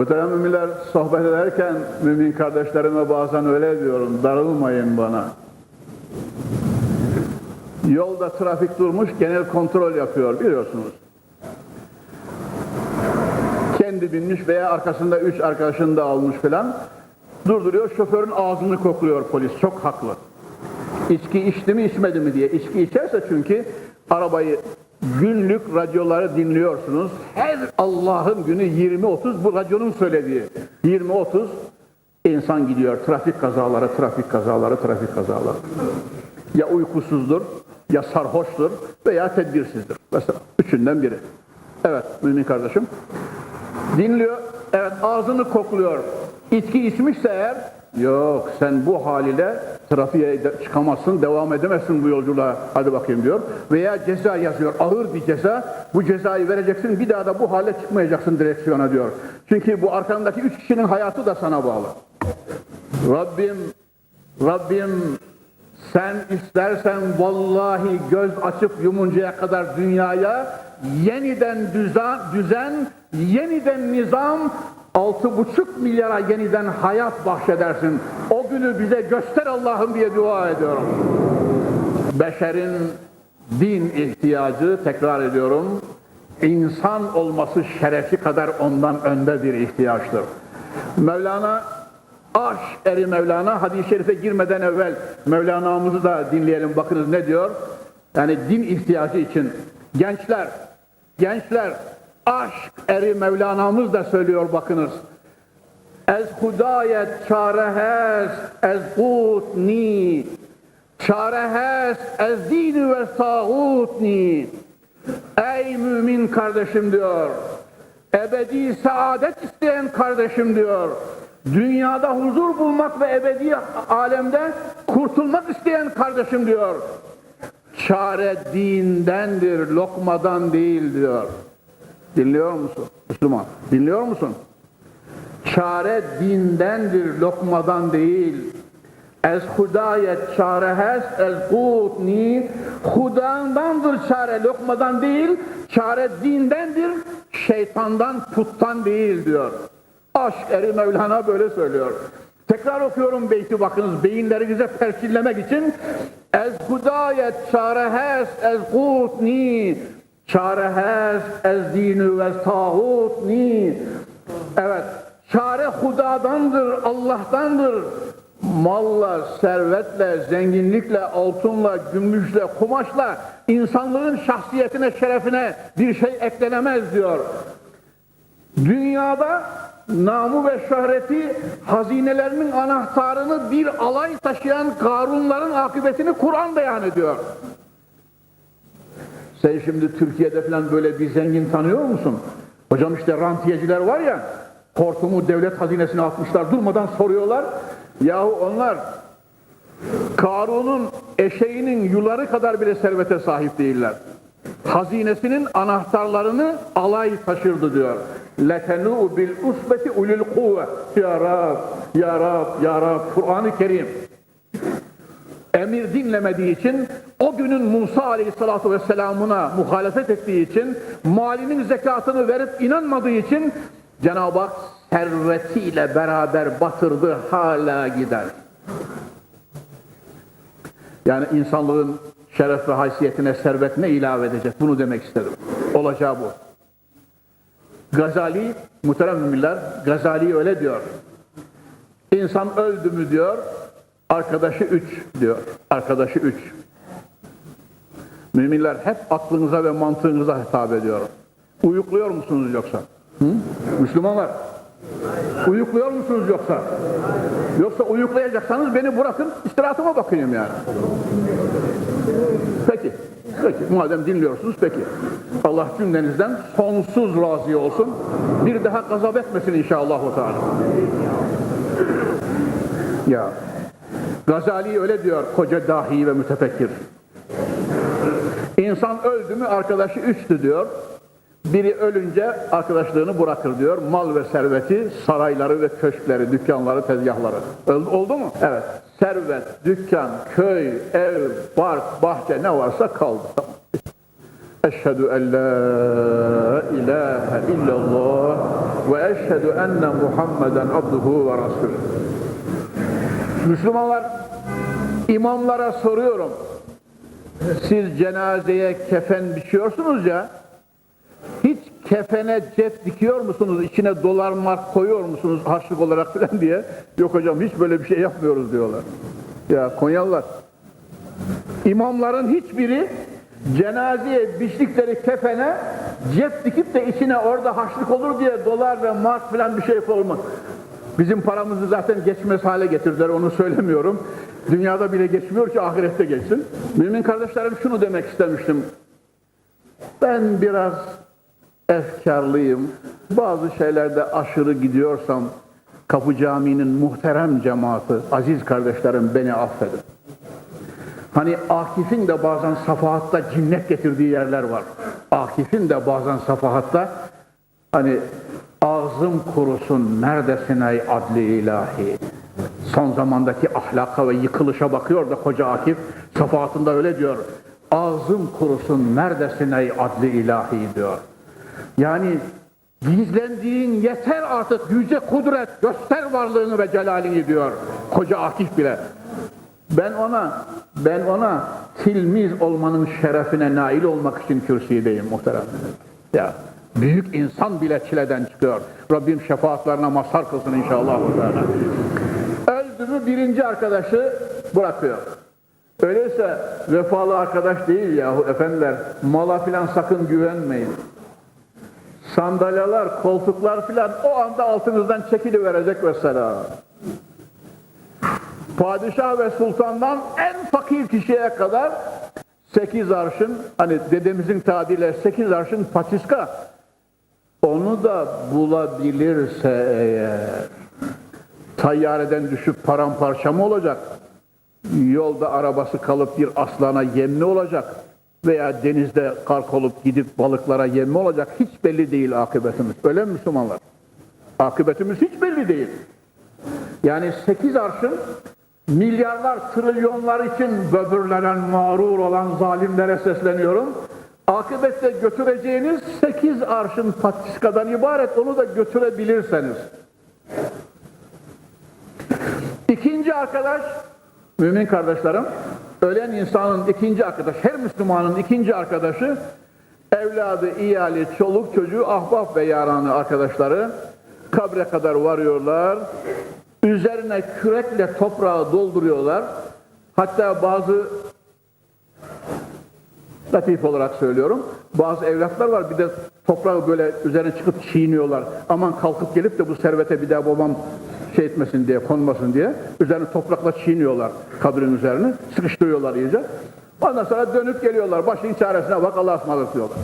Muhterem müminler sohbet ederken mümin kardeşlerime bazen öyle diyorum, darılmayın bana. Yolda trafik durmuş, genel kontrol yapıyor biliyorsunuz. Kendi binmiş veya arkasında üç arkadaşını da almış falan. Durduruyor, şoförün ağzını kokluyor polis, çok haklı. İçki içti mi içmedi mi diye. İçki içerse çünkü arabayı günlük radyoları dinliyorsunuz. Her Allah'ın günü 20-30 bu radyonun söylediği. 20-30 insan gidiyor. Trafik kazaları, trafik kazaları, trafik kazaları. Ya uykusuzdur, ya sarhoştur veya tedbirsizdir. Mesela üçünden biri. Evet mümin kardeşim. Dinliyor, evet ağzını kokluyor. İçki içmişse eğer, yok sen bu haliyle trafiğe çıkamazsın, devam edemezsin bu yolculuğa, hadi bakayım diyor. Veya ceza yazıyor, ağır bir ceza, bu cezayı vereceksin, bir daha da bu hale çıkmayacaksın direksiyona diyor. Çünkü bu arkandaki üç kişinin hayatı da sana bağlı. Rabbim, Rabbim sen istersen vallahi göz açıp yumuncaya kadar dünyaya yeniden düzen, düzen yeniden nizam, altı buçuk milyara yeniden hayat bahşedersin. O günü bize göster Allah'ım diye dua ediyorum. Beşerin din ihtiyacı, tekrar ediyorum, insan olması şerefi kadar ondan önde bir ihtiyaçtır. Mevlana Aşk eri Mevlana hadis-i şerife girmeden evvel Mevlana'mızı da dinleyelim bakınız ne diyor? Yani din ihtiyacı için gençler, gençler aşk eri Mevlana'mız da söylüyor bakınız. Ez hudayet çarehez ez ni çarehez ez dini ve ni Ey mümin kardeşim diyor. Ebedi saadet isteyen kardeşim diyor. Dünyada huzur bulmak ve ebedi alemde kurtulmak isteyen kardeşim diyor. Çare dindendir, lokmadan değil diyor. Dinliyor musun Müslüman? Dinliyor musun? Çare dindendir, lokmadan değil. Ez hudayet çarehez el kutni Hudandandır çare, lokmadan değil. Çare dindendir, şeytandan, puttan değil diyor. Aşk eri Mevlana böyle söylüyor. Tekrar okuyorum beyti bakınız beyinlerinize perçinlemek için. Ez hudayet çarehez ez kutni çarehez ez dinu ve tağutni Evet, çare hudadandır, Allah'tandır. Malla, servetle, zenginlikle, altınla, gümüşle, kumaşla insanlığın şahsiyetine, şerefine bir şey eklenemez diyor. Dünyada namı ve şöhreti hazinelerinin anahtarını bir alay taşıyan Karunların akıbetini Kur'an beyan ediyor. Sen şimdi Türkiye'de falan böyle bir zengin tanıyor musun? Hocam işte rantiyeciler var ya, hortumu devlet hazinesine atmışlar, durmadan soruyorlar. Yahu onlar Karun'un eşeğinin yuları kadar bile servete sahip değiller. Hazinesinin anahtarlarını alay taşırdı diyor. Letenu bil usbeti ulul kuvve. Ya Rab, ya Rab, ya Rab. Kur'an-ı Kerim. Emir dinlemediği için o günün Musa Aleyhisselatü Vesselam'ına muhalefet ettiği için malinin zekatını verip inanmadığı için Cenab-ı Hak servetiyle beraber batırdı hala gider. Yani insanlığın şeref ve haysiyetine servet ne ilave edecek? Bunu demek istedim. Olacağı bu. Gazali, muhterem müminler, Gazali öyle diyor. İnsan öldü mü diyor, arkadaşı üç diyor. Arkadaşı üç. Müminler hep aklınıza ve mantığınıza hitap ediyorum. Uyukluyor musunuz yoksa? Hı? Müslümanlar. Uyukluyor musunuz yoksa? Yoksa uyuklayacaksanız beni bırakın, istirahatıma bakayım yani. Peki, peki. Madem dinliyorsunuz peki. Allah cümlenizden sonsuz razı olsun. Bir daha gazap etmesin inşallah. Ya. Gazali öyle diyor koca dahi ve mütefekkir. İnsan öldü mü arkadaşı üçtü diyor. Biri ölünce arkadaşlığını bırakır diyor. Mal ve serveti, sarayları ve köşkleri, dükkanları, tezgahları. Öldü, oldu mu? Evet. Servet, dükkan, köy, ev, park, bahçe ne varsa kaldı. Eşhedü en la ilahe illallah ve eşhedü enne Muhammeden abduhu ve rasulü. Müslümanlar, imamlara soruyorum. Siz cenazeye kefen biçiyorsunuz ya, hiç kefene cep dikiyor musunuz, içine dolar mark koyuyor musunuz harçlık olarak falan diye. Yok hocam hiç böyle bir şey yapmıyoruz diyorlar. Ya Konyalılar, imamların hiçbiri cenazeye biçtikleri kefene cep dikip de içine orada harçlık olur diye dolar ve mark falan bir şey koymak. Bizim paramızı zaten geçmez hale getirdiler onu söylemiyorum. Dünyada bile geçmiyor ki ahirette geçsin. Mümin kardeşlerim şunu demek istemiştim. Ben biraz efkarlıyım. Bazı şeylerde aşırı gidiyorsam Kapı Camii'nin muhterem cemaati, aziz kardeşlerim beni affedin. Hani Akif'in de bazen safahatta cinnet getirdiği yerler var. Akif'in de bazen safahatta hani ağzım kurusun neredesin ey adli ilahi. Son zamandaki ahlaka ve yıkılışa bakıyor da koca Akif safahatında öyle diyor. Ağzım kurusun neredesin ey adli ilahi diyor. Yani gizlendiğin yeter artık yüce kudret göster varlığını ve celalini diyor koca Akif bile. Ben ona ben ona tilmiz olmanın şerefine nail olmak için kürsüdeyim muhterem. Ya büyük insan bile çileden çıkıyor. Rabbim şefaatlerine mazhar kılsın inşallah. Öldü mü birinci arkadaşı bırakıyor. Öyleyse vefalı arkadaş değil yahu efendiler. Mala filan sakın güvenmeyin. Sandalyeler, koltuklar filan o anda altınızdan çekiliverecek mesela. Padişah ve sultandan en fakir kişiye kadar sekiz arşın, hani dedemizin tabiriyle sekiz arşın patiska, onu da bulabilirse eğer, tayyareden düşüp paramparça mı olacak? Yolda arabası kalıp bir aslana yem mi olacak? Veya denizde kark olup gidip balıklara yem mi olacak? Hiç belli değil akıbetimiz. Öyle mi Müslümanlar? Akıbetimiz hiç belli değil. Yani sekiz arşın milyarlar, trilyonlar için böbürlenen, mağrur olan zalimlere sesleniyorum. Akıbette götüreceğiniz sekiz arşın patiskadan ibaret, onu da götürebilirseniz. İkinci arkadaş, mümin kardeşlerim, ölen insanın ikinci arkadaş, her Müslümanın ikinci arkadaşı, evladı, iyali, çoluk, çocuğu, ahbap ve yaranı arkadaşları kabre kadar varıyorlar. Üzerine kürekle toprağı dolduruyorlar. Hatta bazı latif olarak söylüyorum. Bazı evlatlar var bir de toprağı böyle üzerine çıkıp çiğniyorlar. Aman kalkıp gelip de bu servete bir daha babam şey etmesin diye, konmasın diye. Üzerine toprakla çiğniyorlar kabrin üzerine. Sıkıştırıyorlar iyice. Ondan sonra dönüp geliyorlar. Başın çaresine bak Allah'a ısmarladık diyorlar.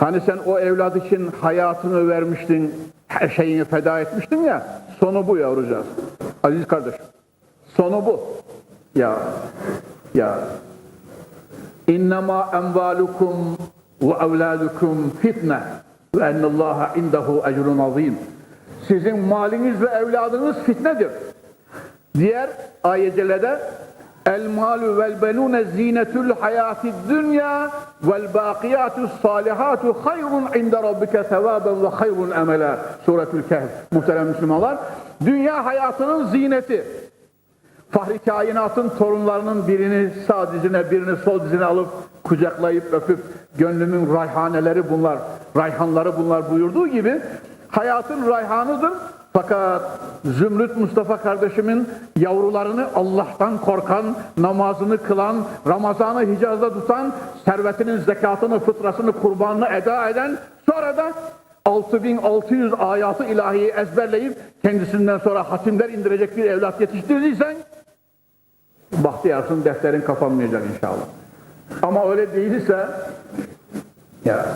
Hani sen o evlat için hayatını vermiştin, her şeyini feda etmiştin ya, sonu bu yavrucağız. Aziz kardeşim, sonu bu. Ya, ya. İnnemâ envâlukum ve evlâdukum fitne ve ennallâhe indehu ecrun azîm. Sizin maliniz ve evladınız fitnedir. Diğer ayetelerde El malu vel benune zinetul hayati dünya vel bakiyatus salihatu hayrun inde rabbike sevaben ve hayrun emela. Suretül Kehf. Muhterem Müslümanlar. Dünya hayatının zineti. Fahri kainatın torunlarının birini sağ dizine birini sol dizine alıp kucaklayıp öpüp gönlümün rayhaneleri bunlar, rayhanları bunlar buyurduğu gibi hayatın rayhanıdır. Fakat Zümrüt Mustafa kardeşimin yavrularını Allah'tan korkan, namazını kılan, Ramazan'ı Hicaz'da tutan, servetinin zekatını, fıtrasını, kurbanını eda eden, sonra da 6600 ayatı ilahiyi ezberleyip kendisinden sonra hatimler indirecek bir evlat yetiştirdiysen bahtiyarsın defterin kapanmayacak inşallah. Ama öyle değilse ya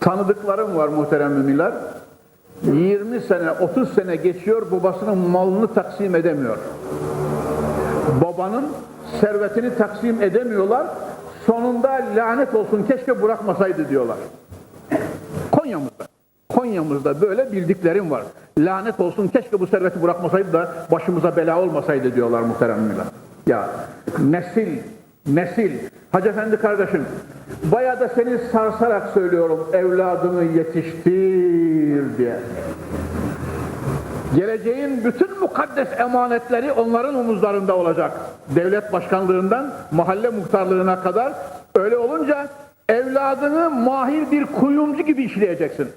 tanıdıklarım var muhterem müminler. 20 sene, 30 sene geçiyor babasının malını taksim edemiyor. Babanın servetini taksim edemiyorlar. Sonunda lanet olsun keşke bırakmasaydı diyorlar. Konya'mızda. Konya'mızda böyle bildiklerim var. Lanet olsun keşke bu serveti bırakmasaydı da başımıza bela olmasaydı diyorlar muhteremler. Ya nesil nesil. Hacı Efendi kardeşim, bayağı da seni sarsarak söylüyorum, evladını yetiştir diye. Geleceğin bütün mukaddes emanetleri onların omuzlarında olacak. Devlet başkanlığından mahalle muhtarlığına kadar öyle olunca evladını mahir bir kuyumcu gibi işleyeceksin.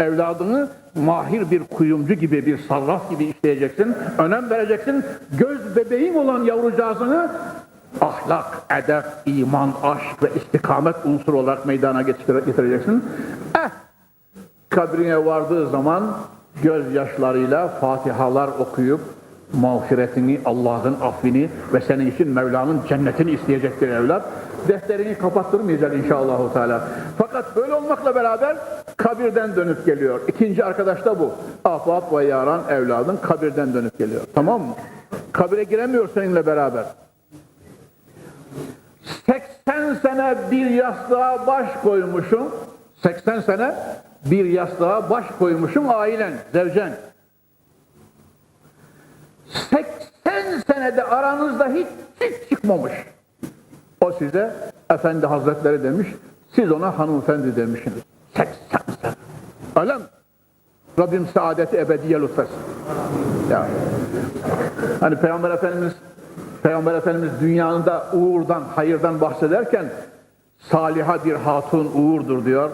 Evladını mahir bir kuyumcu gibi, bir sarraf gibi işleyeceksin. Önem vereceksin. Göz bebeğin olan yavrucağızını ahlak, edep, iman, aşk ve istikamet unsuru olarak meydana getire- getireceksin. Eh, kabrine vardığı zaman gözyaşlarıyla fatihalar okuyup mağfiretini, Allah'ın affini ve senin için Mevla'nın cennetini isteyecek bir evlat. Defterini kapattırmayacak inşallah. Teala. Fakat böyle olmakla beraber kabirden dönüp geliyor. İkinci arkadaş da bu. Ahbap ve yaran evladın kabirden dönüp geliyor. Tamam mı? Kabire giremiyor seninle beraber. 80 sene bir yastığa baş koymuşum. 80 sene bir yastığa baş koymuşum ailen, zevcen. 80 senede aranızda hiç, hiç çıkmamış. O size efendi hazretleri demiş, siz ona hanımefendi demişsiniz. 80 sene. Öyle mi? Rabbim saadeti ebediye lütfetsin. Ya. Hani Peygamber Efendimiz Peygamber Efendimiz dünyanda uğurdan, hayırdan bahsederken saliha bir hatun uğurdur diyor.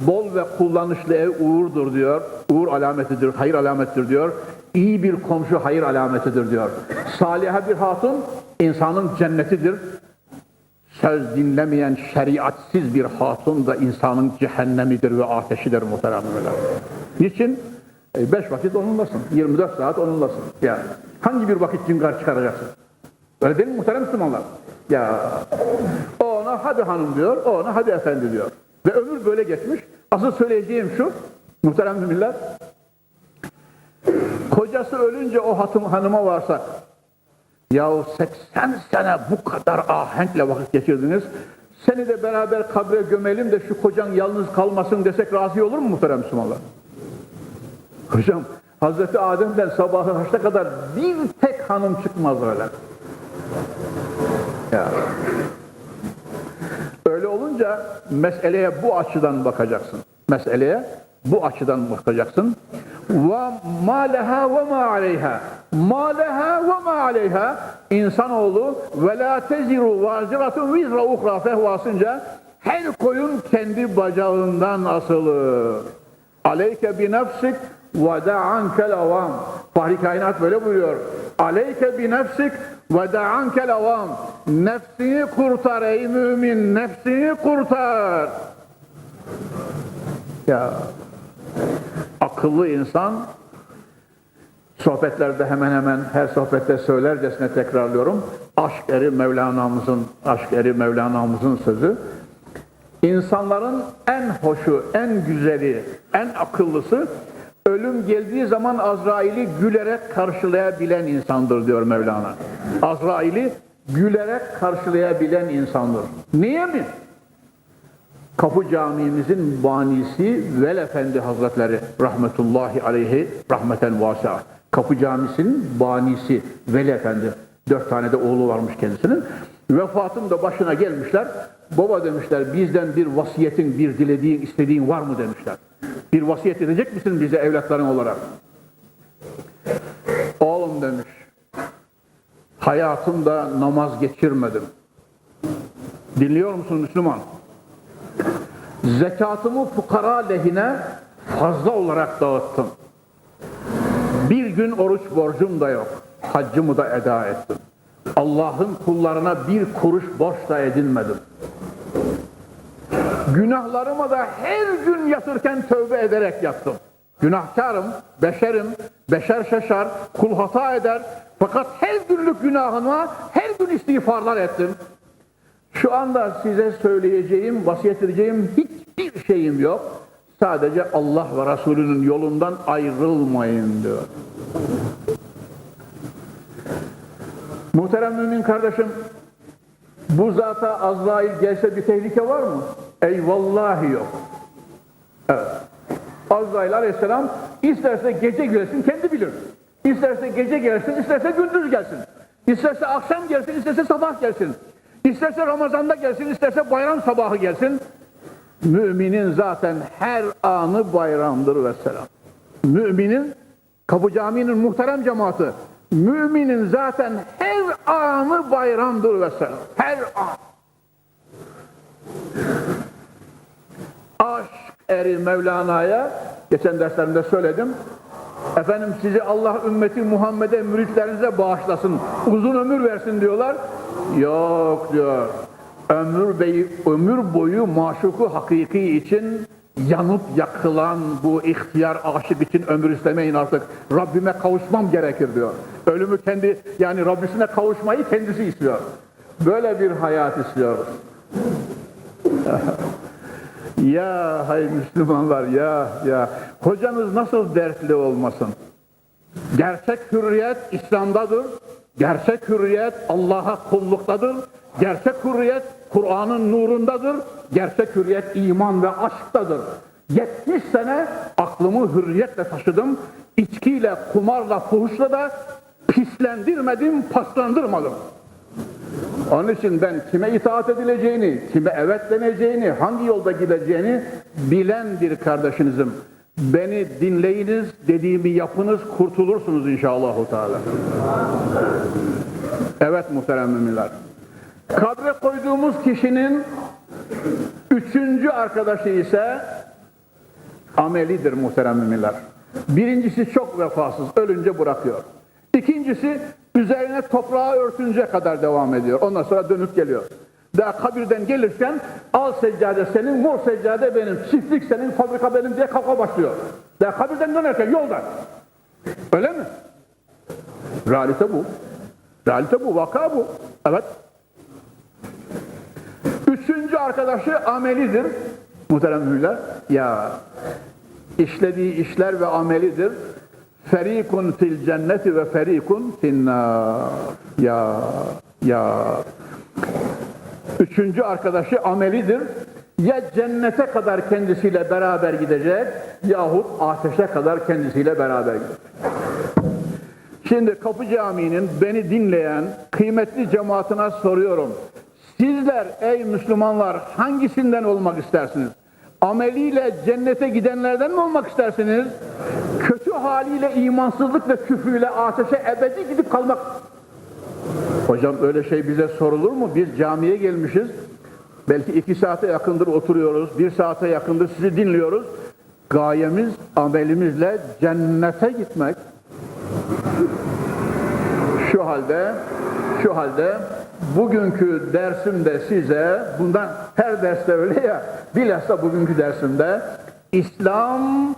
Bol ve kullanışlı ev uğurdur diyor. Uğur alametidir, hayır alametidir diyor. İyi bir komşu hayır alametidir diyor. Saliha bir hatun insanın cennetidir. Söz dinlemeyen şeriatsiz bir hatun da insanın cehennemidir ve ateşidir muhteremler. Niçin? E, beş vakit onunlasın. 24 saat onunlasın. Yani hangi bir vakit cıngar çıkaracaksın? Öyle değil mi muhterem Müslümanlar? Ya ona hadi hanım diyor, ona hadi efendi diyor. Ve ömür böyle geçmiş. Asıl söyleyeceğim şu, muhterem müminler, kocası ölünce o hatım, hanıma varsak, yahu 80 sene bu kadar ahenkle vakit geçirdiniz, seni de beraber kabre gömelim de şu kocan yalnız kalmasın desek razı olur mu muhterem Müslümanlar? Hocam, Hazreti Adem'den sabahı haşta kadar bir tek hanım çıkmaz öyle. Ya. Öyle olunca meseleye bu açıdan bakacaksın. Meseleye bu açıdan bakacaksın. Ve ma leha ve ma aleyha. Ma leha ve ma aleyha. İnsanoğlu ve la teziru vaziratun vizra uhra fehvasınca her koyun kendi bacağından asılır. Aleyke bi nefsik ve da'ankel avam. Fahri kainat böyle buyuruyor. Aleyke bi nefsik ve da'ankel avam. Nefsini kurtar ey mümin, nefsini kurtar. Ya akıllı insan sohbetlerde hemen hemen her sohbette söylercesine tekrarlıyorum. Aşk eri Mevlana'mızın, aşk eri Mevlana'mızın sözü. İnsanların en hoşu, en güzeli, en akıllısı ölüm geldiği zaman Azrail'i gülerek karşılayabilen insandır diyor Mevlana. Azrail'i gülerek karşılayabilen insandır. Niye mi? Kapı Camii'mizin banisi Vel Efendi Hazretleri rahmetullahi aleyhi rahmeten vasa. Kapı Camisi'nin banisi Vel Efendi. Dört tane de oğlu varmış kendisinin. Vefatın da başına gelmişler. Baba demişler bizden bir vasiyetin, bir dilediğin, istediğin var mı demişler. Bir vasiyet edecek misin bize evlatların olarak? Oğlum demiş. Hayatımda namaz geçirmedim. Dinliyor musun Müslüman? Zekatımı fukara lehine fazla olarak dağıttım. Gün oruç borcum da yok. Haccımı da eda ettim. Allah'ın kullarına bir kuruş borç da edinmedim. Günahlarıma da her gün yatırken tövbe ederek yattım. Günahkarım, beşerim, beşer şaşar, kul hata eder. Fakat her günlük günahıma her gün istiğfarlar ettim. Şu anda size söyleyeceğim, vasiyet edeceğim hiçbir şeyim yok. Sadece Allah ve Resulünün yolundan ayrılmayın diyor. Muhterem mümin kardeşim, bu zata Azrail gelse bir tehlike var mı? Eyvallahi yok. Evet. Azrail aleyhisselam isterse gece gelsin kendi bilir. İsterse gece gelsin, isterse gündüz gelsin. İsterse akşam gelsin, isterse sabah gelsin. İsterse Ramazan'da gelsin, isterse bayram sabahı gelsin. Müminin zaten her anı bayramdır ve selam. Müminin, Kapı Camii'nin muhterem cemaati, müminin zaten her anı bayramdır ve selam. Her an. Aşk eri Mevlana'ya, geçen derslerimde söyledim, efendim sizi Allah ümmeti Muhammed'e, müritlerinize bağışlasın, uzun ömür versin diyorlar. Yok diyor, ömür, beyi, ömür boyu maşuku hakiki için yanıp yakılan bu ihtiyar aşık için ömür istemeyin artık. Rabbime kavuşmam gerekir diyor. Ölümü kendi, yani Rabbisine kavuşmayı kendisi istiyor. Böyle bir hayat istiyor. Ya hay Müslümanlar ya ya hocanız nasıl dertli olmasın? Gerçek hürriyet İslam'dadır. Gerçek hürriyet Allah'a kulluktadır. Gerçek hürriyet Kur'an'ın nurundadır. Gerçek hürriyet iman ve aşktadır. 70 sene aklımı hürriyetle taşıdım. İçkiyle, kumarla, fuhuşla da pislendirmedim, paslandırmadım. Onun için ben kime itaat edileceğini, kime evet deneceğini, hangi yolda gideceğini bilen bir kardeşinizim. Beni dinleyiniz, dediğimi yapınız, kurtulursunuz inşallah. Teala. Evet muhterem müminler. Kabre koyduğumuz kişinin üçüncü arkadaşı ise amelidir muhterem müminler. Birincisi çok vefasız, ölünce bırakıyor. İkincisi üzerine toprağı örtünce kadar devam ediyor. Ondan sonra dönüp geliyor. Daha kabirden gelirken al seccade senin, mor seccade benim, çiftlik senin, fabrika benim diye kavga başlıyor. Daha kabirden dönerken yolda. Öyle mi? Realite bu. Realite bu, vaka bu. Evet. Üçüncü arkadaşı amelidir. Muhterem müminler. Ya işlediği işler ve amelidir. Ferikun fil cenneti ve ferikun finnar. Ya ya. Üçüncü arkadaşı amelidir. Ya cennete kadar kendisiyle beraber gidecek yahut ateşe kadar kendisiyle beraber gidecek. Şimdi Kapı Camii'nin beni dinleyen kıymetli cemaatine soruyorum. Sizler ey Müslümanlar hangisinden olmak istersiniz? Ameliyle cennete gidenlerden mi olmak istersiniz? Kötü haliyle imansızlık ve küfrüyle ateşe ebedi gidip kalmak. Hocam öyle şey bize sorulur mu? Biz camiye gelmişiz. Belki iki saate yakındır oturuyoruz. Bir saate yakındır sizi dinliyoruz. Gayemiz amelimizle cennete gitmek. Şu halde, şu halde bugünkü dersimde size, bundan her derste öyle ya, bilhassa bugünkü dersimde İslam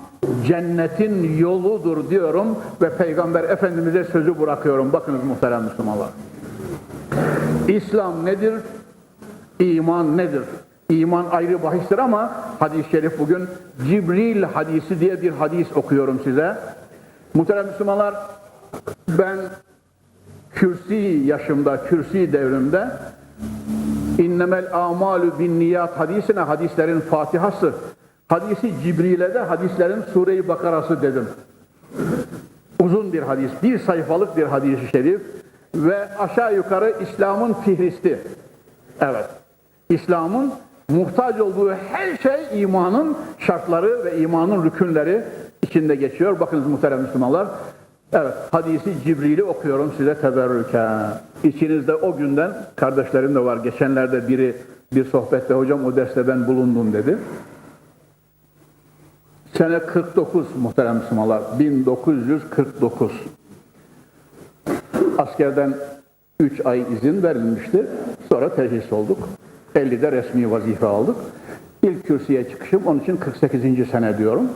cennetin yoludur diyorum ve Peygamber Efendimiz'e sözü bırakıyorum. Bakınız muhterem Müslümanlar. İslam nedir? İman nedir? İman ayrı bahistir ama hadis-i şerif bugün Cibril hadisi diye bir hadis okuyorum size. Muhterem Müslümanlar ben kürsi yaşımda, kürsi devrimde innemel amalu bin niyat hadisine hadislerin fatihası, hadisi Cibril'e de hadislerin Sure-i Bakarası dedim. Uzun bir hadis, bir sayfalık bir hadis-i şerif ve aşağı yukarı İslam'ın fihristi. Evet, İslam'ın muhtaç olduğu her şey imanın şartları ve imanın rükünleri içinde geçiyor. Bakınız muhterem Müslümanlar, Evet, hadisi Cibril'i okuyorum size teberrüken. İçinizde o günden kardeşlerim de var. Geçenlerde biri bir sohbette hocam o derste ben bulundum dedi. Sene 49 muhterem Müslümanlar, 1949. Askerden 3 ay izin verilmişti. Sonra teşhis olduk. 50'de resmi vazife aldık. İlk kürsüye çıkışım onun için 48. sene diyorum.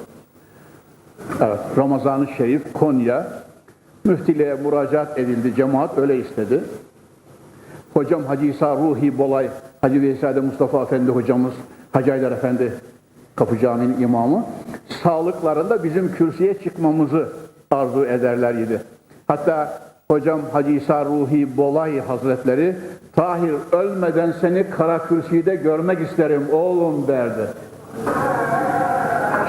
Evet, Ramazan-ı Şerif, Konya, müftiliğe müracaat edildi, cemaat öyle istedi. Hocam Hacı İsa Ruhi Bolay, Hacı Veysade Mustafa Efendi hocamız, Hacı Aydar Efendi, Kapı Camii'nin imamı, sağlıklarında bizim kürsüye çıkmamızı arzu ederler idi. Hatta hocam Hacı İsa Ruhi Bolay Hazretleri, Tahir ölmeden seni kara kürsüde görmek isterim oğlum derdi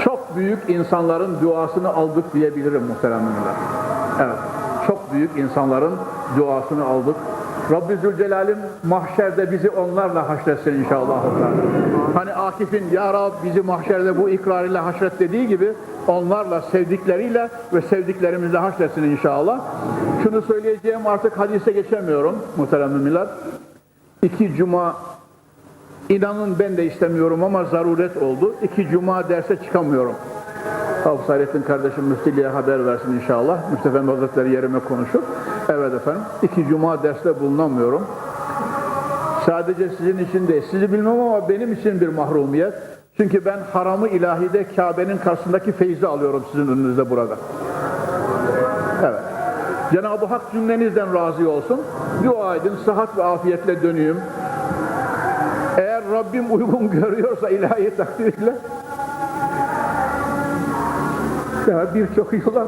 çok büyük insanların duasını aldık diyebilirim muhteremler. Evet, çok büyük insanların duasını aldık. Rabbi Zülcelal'im mahşerde bizi onlarla haşretsin inşallah. Hani Akif'in Ya Rab bizi mahşerde bu ikrarıyla haşret dediği gibi onlarla sevdikleriyle ve sevdiklerimizle haşretsin inşallah. Şunu söyleyeceğim artık hadise geçemiyorum muhterem müminler. İki cuma inanın ben de istemiyorum ama zaruret oldu. İki cuma derse çıkamıyorum. Hafız Hayrettin kardeşim müftiliğe haber versin inşallah. Efendi Hazretleri yerime konuşur. Evet efendim. iki cuma derste bulunamıyorum. Sadece sizin için değil. Sizi bilmem ama benim için bir mahrumiyet. Çünkü ben haramı ilahide Kabe'nin karşısındaki feyzi alıyorum sizin önünüzde burada. Evet. Cenab-ı Hak cümlenizden razı olsun. Dua edin, sıhhat ve afiyetle döneyim. Eğer Rabbim uygun görüyorsa ilahi takdirle ya birçok yılan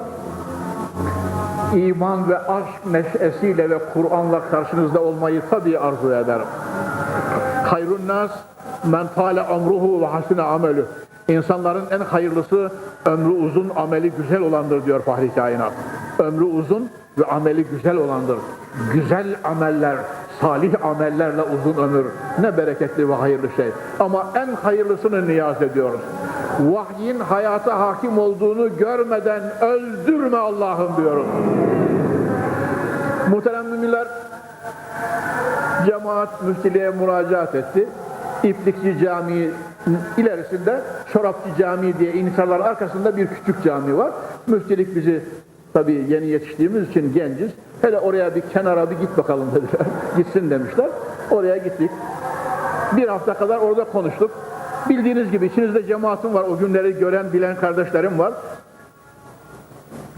iman ve aşk neşesiyle ve Kur'an'la karşınızda olmayı tabii arzu ederim. Hayrun nas men tale amruhu ve hasine amelü. İnsanların en hayırlısı ömrü uzun, ameli güzel olandır diyor Fahri Kainat. Ömrü uzun ve ameli güzel olandır. Güzel ameller, salih amellerle uzun ömür. Ne bereketli ve hayırlı şey. Ama en hayırlısını niyaz ediyoruz. Vahyin hayata hakim olduğunu görmeden öldürme Allah'ım diyoruz. Muhterem müminler, cemaat müftiliğe müracaat etti. İplikçi Camii ilerisinde Çorapçı Camii diye insanlar arkasında bir küçük cami var. Müftilik bizi tabii yeni yetiştiğimiz için genciz. Hele oraya bir kenara bir git bakalım dediler. Gitsin demişler. Oraya gittik. Bir hafta kadar orada konuştuk. Bildiğiniz gibi içinizde cemaatim var. O günleri gören bilen kardeşlerim var.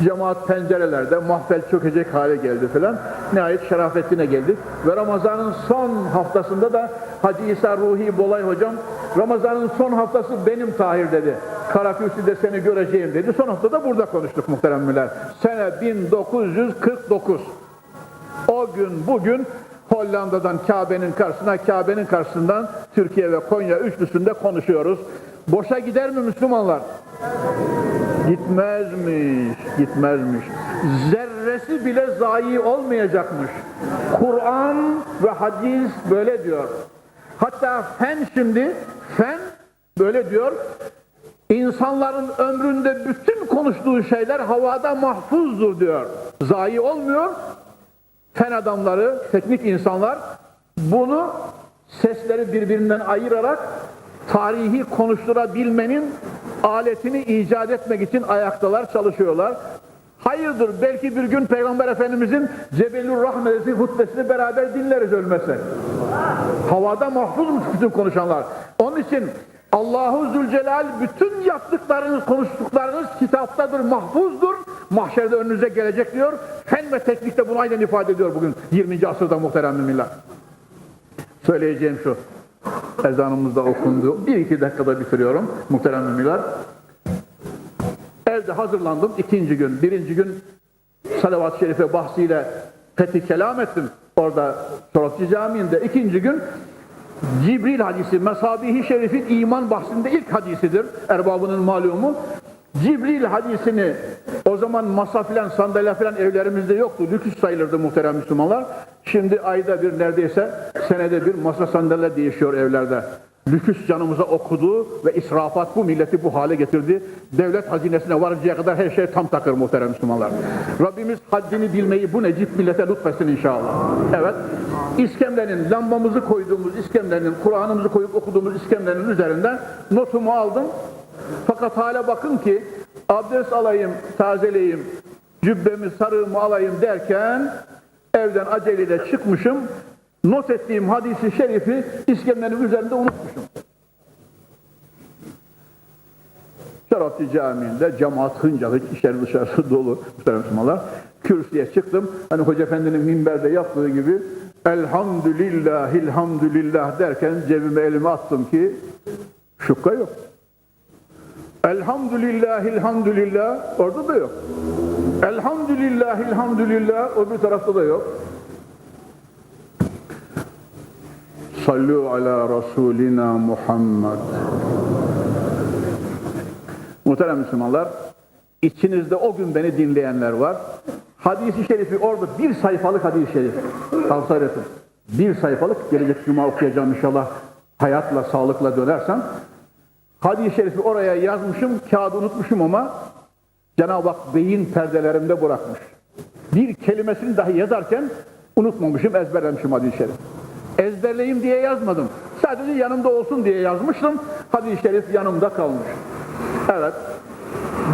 Cemaat pencerelerde mahfel çökecek hale geldi filan. Nihayet Şerafettin'e geldik. Ve Ramazan'ın son haftasında da Hacı İsa Ruhi Bolay hocam Ramazan'ın son haftası benim Tahir dedi. Karakürsü'de seni göreceğim dedi. Son haftada burada konuştuk muhteremler. Sene 1949. O gün bugün Hollanda'dan Kabe'nin karşısına, Kabe'nin karşısından Türkiye ve Konya üçlüsünde konuşuyoruz. Boşa gider mi Müslümanlar? Gitmezmiş, gitmezmiş. Zerresi bile zayi olmayacakmış. Kur'an ve hadis böyle diyor. Hatta fen şimdi, fen böyle diyor. İnsanların ömründe bütün konuştuğu şeyler havada mahfuzdur diyor. Zayi olmuyor. Fen adamları, teknik insanlar bunu sesleri birbirinden ayırarak tarihi konuşturabilmenin aletini icat etmek için ayaktalar, çalışıyorlar. Hayırdır, belki bir gün Peygamber Efendimizin Cebelur Rahmet'i hutbesini beraber dinleriz ölmese. Havada mahfuzmuş bütün konuşanlar. Onun için Allahu Zülcelal bütün yaptıklarınız, konuştuklarınız kitaptadır, mahfuzdur. Mahşerde önünüze gelecek diyor. Fen ve teknikte bunu aynen ifade ediyor bugün 20. asırda muhterem müminler. Söyleyeceğim şu. Ezanımız da okundu. Bir iki dakikada bitiriyorum muhterem müminler. Evde hazırlandım ikinci gün. Birinci gün salavat-ı şerife bahsiyle fethi kelam ettim. Orada Sorokçu Camii'nde. ikinci gün Cibril hadisi, Mesabihi Şerif'in iman bahsinde ilk hadisidir. Erbabının malumu. Cibril hadisini o zaman masa filan sandalye filan evlerimizde yoktu. Lüks sayılırdı muhterem Müslümanlar. Şimdi ayda bir neredeyse senede bir masa sandalye değişiyor evlerde. Lüküs canımıza okudu ve israfat bu milleti bu hale getirdi. Devlet hazinesine varıncaya kadar her şey tam takır muhterem Müslümanlar. Rabbimiz haddini bilmeyi bu necip millete lütfetsin inşallah. Evet. İskemlenin, lambamızı koyduğumuz iskemlenin, Kur'an'ımızı koyup okuduğumuz iskemlenin üzerinden notumu aldım. Fakat hala bakın ki abdest alayım, tazeleyim, cübbemi, sarığımı alayım derken evden aceleyle çıkmışım. Not ettiğim hadisi şerifi iskemlenin üzerinde unutmuşum. Şarapçı Camii'nde cemaat hınca hınç içeri dışarısı dolu Müslümanlar. Kürsüye çıktım. Hani Hoca Efendi'nin minberde yaptığı gibi Elhamdülillah, ilhamdülillah derken cebime elimi attım ki şukka yok. Elhamdülillah, ilhamdülillah orada da yok. Elhamdülillah, ilhamdülillah o bir tarafta da yok. Sallu ala Resulina Muhammed. Muhterem Müslümanlar, içinizde o gün beni dinleyenler var. Hadisi şerifi orada bir sayfalık hadis-i şerif. Tavsiye ederim. Bir sayfalık gelecek cuma okuyacağım inşallah. Hayatla, sağlıkla dönersem. Hadis-i şerifi oraya yazmışım, kağıdı unutmuşum ama Cenab-ı Hak beyin perdelerimde bırakmış. Bir kelimesini dahi yazarken unutmamışım, ezberlemişim hadis-i şerif. Ezberleyim diye yazmadım. Sadece yanımda olsun diye yazmıştım. Hadis-i şerif yanımda kalmış. Evet.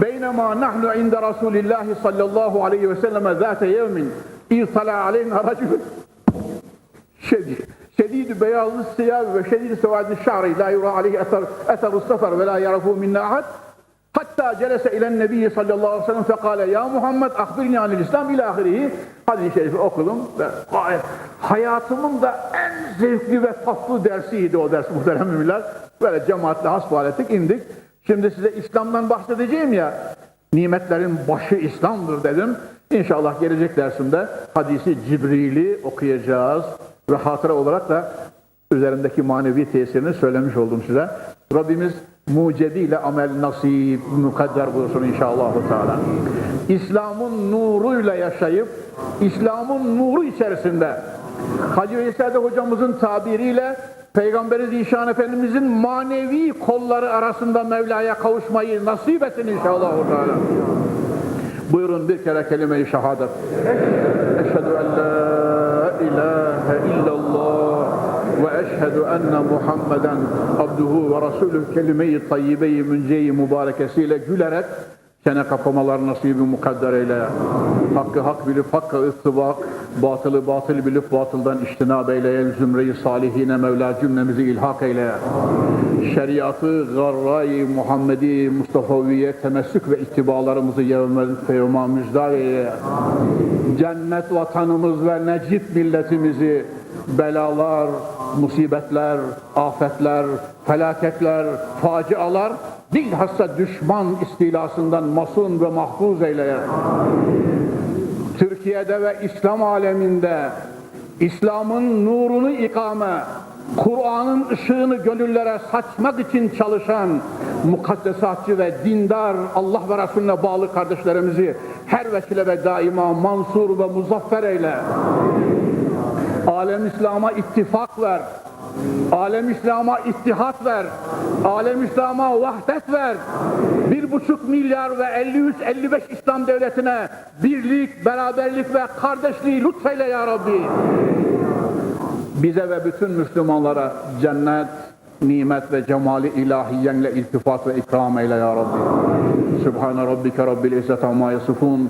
Beynema nahnu inde Rasulillah sallallahu aleyhi ve selleme zâte yevmin İsala aleyna racül şey diyor şedidü beyazlı siyab ve şedidü sevadü şa'ri la yura aleyhi eser eseru sefer ve la yarafu minna ahad hatta celese ilen nebiyyi sallallahu aleyhi ve sellem fekale ya Muhammed akbirni anil İslam ila ahirihi hadis-i şerifi okudum ve gayet hayatımın da en zevkli ve tatlı dersiydi o ders muhterem müminler böyle cemaatle hasbihal ettik indik şimdi size İslam'dan bahsedeceğim ya. Nimetlerin başı İslam'dır dedim. İnşallah gelecek dersimde hadisi Cibril'i okuyacağız ve hatıra olarak da üzerindeki manevi tesirini söylemiş oldum size. Rabbimiz mucediyle amel nasip, mukadder buyursun inşallah. Teala. İslam'ın nuruyla yaşayıp, İslam'ın nuru içerisinde Hacı Veysade hocamızın tabiriyle Peygamberi Zişan Efendimizin manevi kolları arasında Mevla'ya kavuşmayı nasip etsin inşallah. Teala. Buyurun bir kere kelime-i şehadet. Eşhedü enne Muhammeden abduhu ve resulüh kelime-i tayyibe-i münce-i mübarekesiyle gülerek çene kapamalar nasibi mukadder eyle. Hakkı hak bilip hakka ıttibak, batılı batıl bilip batıldan iştinab eyle. Zümre-i salihine Mevla cümlemizi ilhak eyle. Şeriatı, garra-i Muhammedi Mustafa'viye temessük ve ittibalarımızı yevmel feyuma müjdar eyle. Cennet vatanımız ve necip milletimizi belalar, musibetler, afetler, felaketler, facialar bilhassa düşman istilasından masun ve mahfuz eyle. Türkiye'de ve İslam aleminde İslam'ın nurunu ikame, Kur'an'ın ışığını gönüllere saçmak için çalışan mukaddesatçı ve dindar Allah ve Resulüne bağlı kardeşlerimizi her vesile ve daima mansur ve muzaffer eyle. Alem İslam'a ittifak ver. Alem İslam'a ittihat ver. Alem İslam'a vahdet ver. Bir buçuk milyar ve 53-55 İslam devletine birlik, beraberlik ve kardeşliği lütfeyle ya Rabbi. Bize ve bütün Müslümanlara cennet, nimet ve cemali ilahiyenle iltifat ve ikram eyle ya Rabbi. Sübhane Rabbike Rabbil İzzet amma yasifun